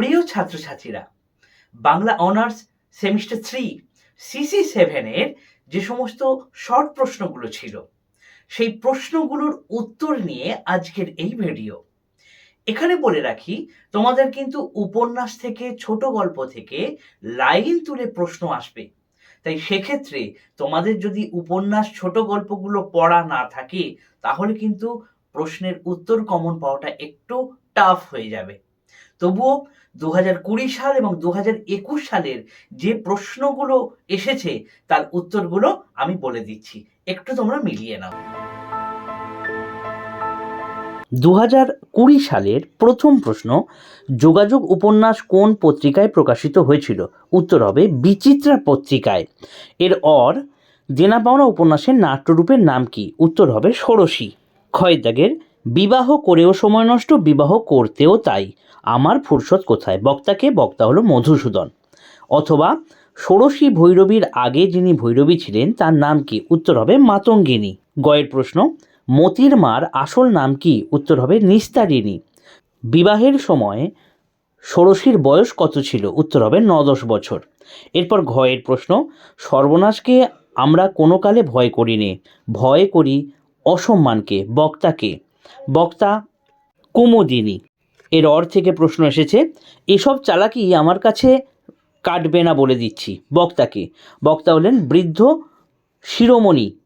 প্রিয় ছাত্রছাত্রীরা, Bangla honours semester three, CC সেভেনের যে সমস্ত শর্ট প্রশ্নগুলো ছিল, সেই প্রশ্নগুলোর উত্তর নিয়ে আজকের এই ভিডিও। এখানে বলে রাখি, তোমাদের কিন্তু উপন্যাস থেকে, ছোট গল্প থেকে লাইন তুলে প্রশ্ন আসবে। তাই সেক্ষেত্রে তোমাদের যদি উপন্যাস, ছোট গল্পগুলো পড়া না থাকে, তাহলে কিন্তু প্রশ্নের উত্তর কমন পাওয়াটা একটু টাফ হয়ে যাবে। তবুও দু কুড়ি সাল এবং দু একুশ সালের যে প্রশ্নগুলো এসেছে, তার উত্তরগুলো আমি বলে দিচ্ছি। একটু তোমরা মিলিয়ে নাও। দু কুড়ি সালের প্রথম প্রশ্ন, যোগাযোগ উপন্যাস কোন পত্রিকায় প্রকাশিত হয়েছিল? উত্তর হবে, বিচিত্রা পত্রিকায়। এর অর দেনা পাওনা উপন্যাসের নাট্যরূপের নাম কি? উত্তর হবে, ষোড়শী। ক্ষয়ের দাগের বিবাহ করেও সময় নষ্ট, বিবাহ করতেও তাই। আমার ফুরসত কোথায়? বক্তাকে বক্তা হলো মধুসূদন। অথবা ষোড়শী ভৈরবীর আগে যিনি ভৈরবী ছিলেন, তার নাম কি? উত্তর হবে মাতঙ্গিনী। গয়ের প্রশ্ন, মতির মার আসল নাম কি? উত্তর হবে নিস্তারিণী। বিবাহের সময় ষোড়শীর বয়স কত ছিল? উত্তর হবে ন দশ বছর। এরপর ঘয়ের প্রশ্ন, সর্বনাশকে আমরা কোনো কালে ভয় করি নে। ভয় করি অসম্মানকে বক্তাকে বক্তা কুমুদিনী। এর অর থেকে প্রশ্ন এসেছে, এসব চালাকি আমার কাছে কাটবে না বলে দিচ্ছি। বক্তাকে। বক্তা হলেন বৃদ্ধ শিরোমণি।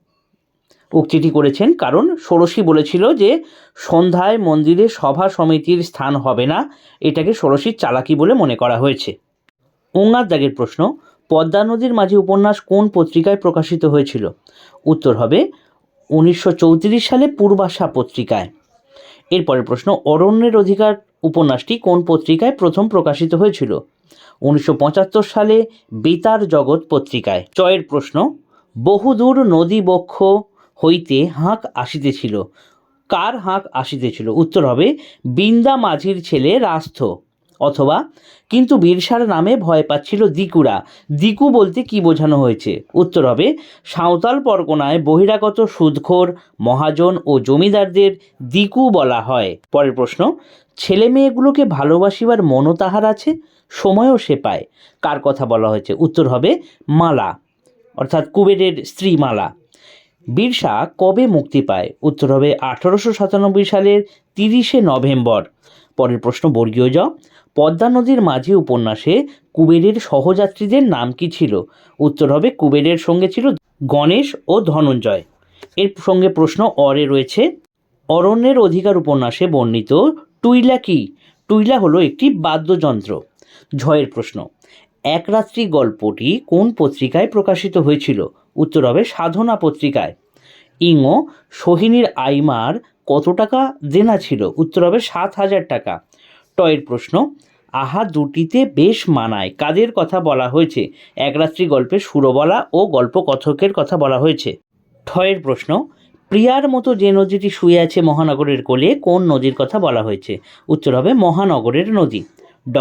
উক্তিটি করেছেন, কারণ ষোড়শী বলেছিল যে, সন্ধ্যায় মন্দিরে সভা সমিতির স্থান হবে না, এটাকে ষোড়শীর চালাকি বলে মনে করা হয়েছে। ওঙ্গার দাগের প্রশ্ন, পদ্মা নদীর মাঝে উপন্যাস কোন পত্রিকায় প্রকাশিত হয়েছিল? উত্তর হবে উনিশশো চৌত্রিশ সালে পূর্বাশা পত্রিকায়। এরপরের প্রশ্ন, অরণ্যের অধিকার উপন্যাসটি কোন পত্রিকায় প্রথম প্রকাশিত হয়েছিল? উনিশশো পঁচাত্তর সালে বেতার জগৎ পত্রিকায়। চয়ের প্রশ্ন, বহুদূর নদী বক্ষ হইতে হাঁক আসিতেছিল। কার হাঁক আসিতেছিল? উত্তর হবে, বিন্দা মাঝির ছেলে রাস্থ। অথবা কিন্তু বীরসার নামে ভয় পাচ্ছিল দিকুরা। দিকু বলতে কি বোঝানো হয়েছে? উত্তর হবে, সাঁওতাল পরগনায় বহিরাগত সুদখোর, মহাজন ও জমিদারদের দিকু বলা হয়। পরের প্রশ্ন, ছেলে মেয়েগুলোকে ভালোবাসিবার মনও তাহার আছে? সময়ও সে পায়। কার কথা বলা হয়েছে? উত্তর হবে, মালা, অর্থাৎ কুবেরের স্ত্রী মালা বীরসা কবে মুক্তি পায়? উত্তর হবে, আঠারোশো সাতানব্বই সালের তিরিশে নভেম্বর। পরের প্রশ্ন, বর্গীয় জ পদ্মা নদীর মাঝে উপন্যাসে কুবেরের সহযাত্রীদের নাম কি ছিল? উত্তর হবে, কুবেরের সঙ্গে ছিল গণেশ ও ধনঞ্জয়। এর সঙ্গে প্রশ্ন অরে রয়েছে, অরণ্যের অধিকার উপন্যাসে বর্ণিত টুইলা কি? টুইলা হলো একটি বাদ্যযন্ত্র। ঝয়ের প্রশ্ন, এক রাত্রি গল্পটি কোন পত্রিকায় প্রকাশিত হয়েছিল? উত্তর হবে, সাধনা পত্রিকায়। ইংও, সোহিনীর আইমার কত টাকা দেনা ছিল? উত্তর হবে, সাত হাজার টাকা। টয়ের প্রশ্ন, আহা দুটিতে বেশ মানায়। কাদের কথা বলা হয়েছে? একরাত্রি গল্পে সুরবলা ও গল্প কথকের কথা বলা হয়েছে। ঠয়ের প্রশ্ন, প্রিয়ার মতো যে নদীটি শুয়ে আছে মহানগরের কোলে কোন নদীর কথা বলা হয়েছে? উত্তর হবে, মহানগরের নদী। ড,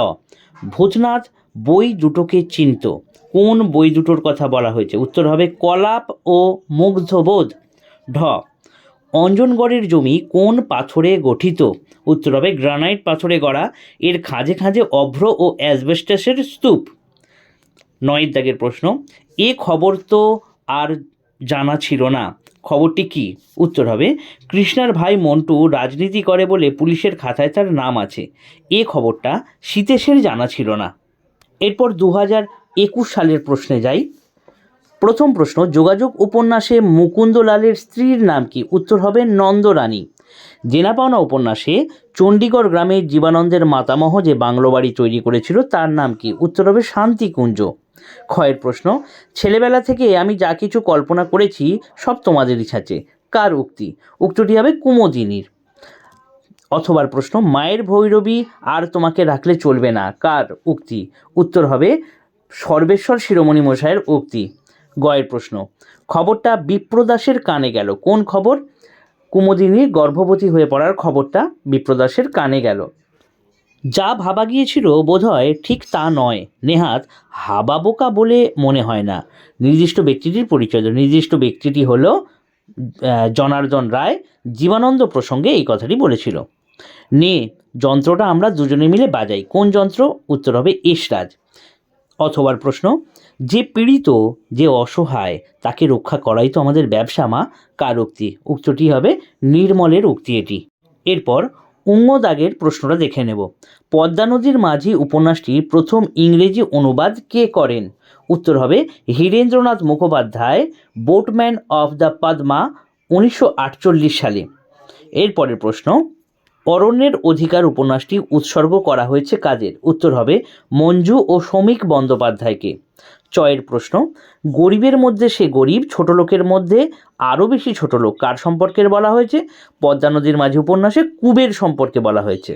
ভূতনাথ বই দুটোকে চিনত। কোন বই দুটোর কথা বলা হয়েছে? উত্তর হবে, কলাপ ও মুগ্ধবোধ। ঢ, অঞ্জনগড়ের জমি কোন পাথরে গঠিত? উত্তর হবে গ্রানাইট পাথরে গড়া এর খাঁজে খাঁজে অভ্র ও অ্যাসবেস্টাসের স্তূপ। নয়ের দাগের প্রশ্ন, এ খবর তো আর জানা ছিল না। খবরটি কি? উত্তর হবে, কৃষ্ণার ভাই মন্টু রাজনীতি করে বলে পুলিশের খাতায় তার নাম আছে। এ খবরটা সীতেশের জানা ছিল না। এরপর দু হাজার একুশ সালের প্রশ্নে যাই। প্রথম প্রশ্ন, যোগাযোগ উপন্যাসে মুকুন্দলালের স্ত্রীর নাম কি? উত্তর হবে নন্দরানী। জেনা পাওনা উপন্যাসে চণ্ডীগড় গ্রামের জীবানন্দের মাতামহ যে বাংলো বাড়ি তৈরি করেছিল, তার নাম কি? উত্তর হবে শান্তিকুঞ্জ। ক্ষয়ের প্রশ্ন, ছেলেবেলা থেকে আমি যা কিছু কল্পনা করেছি, সব তোমাদেরই ছাঁচে কার উক্তি? উক্তটি হবে কুমোদিনীর। অথবার প্রশ্ন, মায়ের ভৈরবী আর তোমাকে রাখলে চলবে না, কার উক্তি? উত্তর হবে সর্বেশ্বর শিরোমণি মশাইয়ের উক্তি। গয়ের প্রশ্ন, খবরটা বিপ্রদাসের কানে গেল, কোন খবর? কুমোদিনীর গর্ভবতী হয়ে পড়ার খবরটা বিপ্রদাসের কানে গেল। যা ভাবা গিয়েছিল বোধহয় ঠিক তা নয়। নেহাত হাবাবোকা বলে মনে হয় না। নির্দিষ্ট ব্যক্তিটির পরিচয়। নির্দিষ্ট ব্যক্তিটি হলো জনার্দন রায়। জীবানন্দ প্রসঙ্গে এই কথাটি বলেছিল। নে, যন্ত্রটা আমরা দুজনে মিলে বাজাই। কোন যন্ত্র? উত্তর হবে এসরাজ। অথবার প্রশ্ন, যে পীড়িত, যে অসহায়, তাকে রক্ষা করাই তো আমাদের ব্যবসা মা, কার উক্তি? উক্তটি হবে নির্মলের উক্তি এটি। এরপর উঙ্গদাগের প্রশ্নটা দেখে নেব। পদ্মা নদীর মাঝি উপন্যাসটির প্রথম ইংরেজি অনুবাদ কে করেন? উত্তর হবে Hirendranath Mukhopadhyay, boatman of the Padma, উনিশশো আটচল্লিশ সালে। এরপরের প্রশ্ন অরণ্যের অধিকার উপন্যাসটি উৎসর্গ করা হয়েছে কাদের উত্তর হবে, মঞ্জু ও শ্রমিক বন্দ্যোপাধ্যায়কে। চয়ের প্রশ্ন, গরিবের মধ্যে সে গরিব, ছোট লোকের মধ্যে আরও বেশি ছোট লোক কার সম্পর্কের বলা হয়েছে? পদ্মা নদীর মাঝি উপন্যাসে কুবের সম্পর্কে বলা হয়েছে।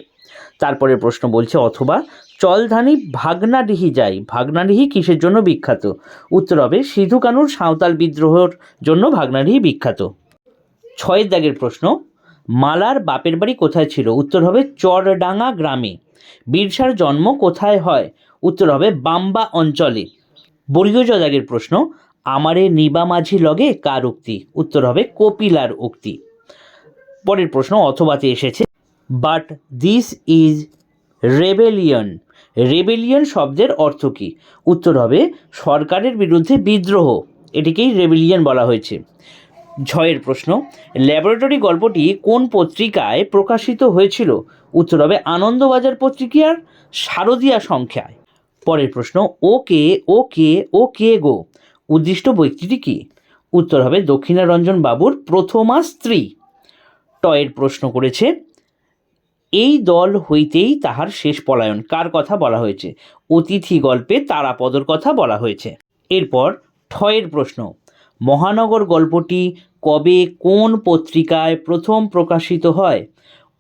তারপরে প্রশ্ন বলছে, অথবা চলধানি ভাগনাডিহি যাই ভাগনাডিহি কিসের জন্য বিখ্যাত? উত্তর হবে, সিধু কানুর সাঁওতাল বিদ্রোহের জন্য ভাগনাডিহি বিখ্যাত। ছয়ের দাগের প্রশ্ন মালার বাপের বাড়ি কোথায় ছিল? উত্তর হবে চরডাঙ্গা গ্রামে। বিরসার জন্ম কোথায় হয়? উত্তর হবে বাম্বা অঞ্চলে। বর্গীয় দাগের প্রশ্ন, আমারে নিবা মাঝি লগে কার উক্তি? উত্তর হবে কপিলার উক্তি। পরের প্রশ্ন, অথবাতে এসেছে but this is rebellion rebellion শব্দের অর্থ কী? উত্তর হবে, সরকারের বিরুদ্ধে বিদ্রোহ। এটিকেই রেবেলিয়ন বলা হয়েছে। ঝয়ের প্রশ্ন, ল্যাবরেটরি গল্পটি কোন পত্রিকায় প্রকাশিত হয়েছিল? উত্তর হবে, আনন্দবাজার পত্রিকার শারদীয়া সংখ্যায়। পরের প্রশ্ন ও কে ও কে ও কে গো, উদ্দিষ্ট ব্যক্তিটি কি? উত্তর হবে দক্ষিণারঞ্জন বাবুর প্রথমা স্ত্রী। টয়ের প্রশ্ন করেছে, এই দল হইতেই তাহার শেষ পলায়ন। কার কথা বলা হয়েছে? অতিথি গল্পে তারাপদর কথা বলা হয়েছে। এরপর, ঠয়ের প্রশ্ন মহানগর গল্পটি কবে কোন পত্রিকায় প্রথম প্রকাশিত হয়?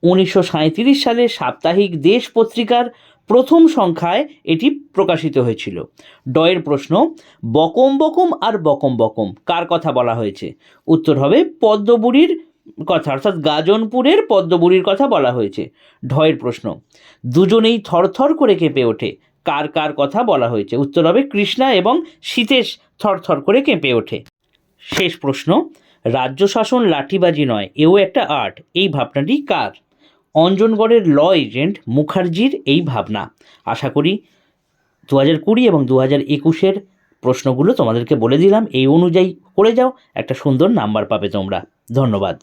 উনিশশো সাঁইত্রিশ সালে সাপ্তাহিক দেশ পত্রিকার প্রথম সংখ্যায় এটি প্রকাশিত হয়েছিল। ডয়ের প্রশ্ন, বকম বকম আর বকম বকম, কার কথা বলা হয়েছে? উত্তর হবে, পদ্মবুড়ির কথা, অর্থাৎ গাজনপুরের পদ্মবুড়ির কথা বলা হয়েছে। ঢয়ের প্রশ্ন, দুজনেই থরথর করে কেঁপে ওঠে, কার কার কথা বলা হয়েছে? উত্তর হবে, কৃষ্ণা এবং সীতেশ থরথর করে কেঁপে ওঠে। শেষ প্রশ্ন, রাজ্য শাসন লাঠিবাজি নয়, এও একটা আর্ট, এই ভাবনাটি কার? অঞ্জনগড়ের ল এজেন্ট মুখার্জির এই ভাবনা। আশা করি দু হাজার কুড়ি এবং দু হাজার একুশের প্রশ্নগুলো তোমাদেরকে বলে দিলাম, এই অনুযায়ী করে যাও, একটা সুন্দর নাম্বার পাবে তোমরা। ধন্যবাদ।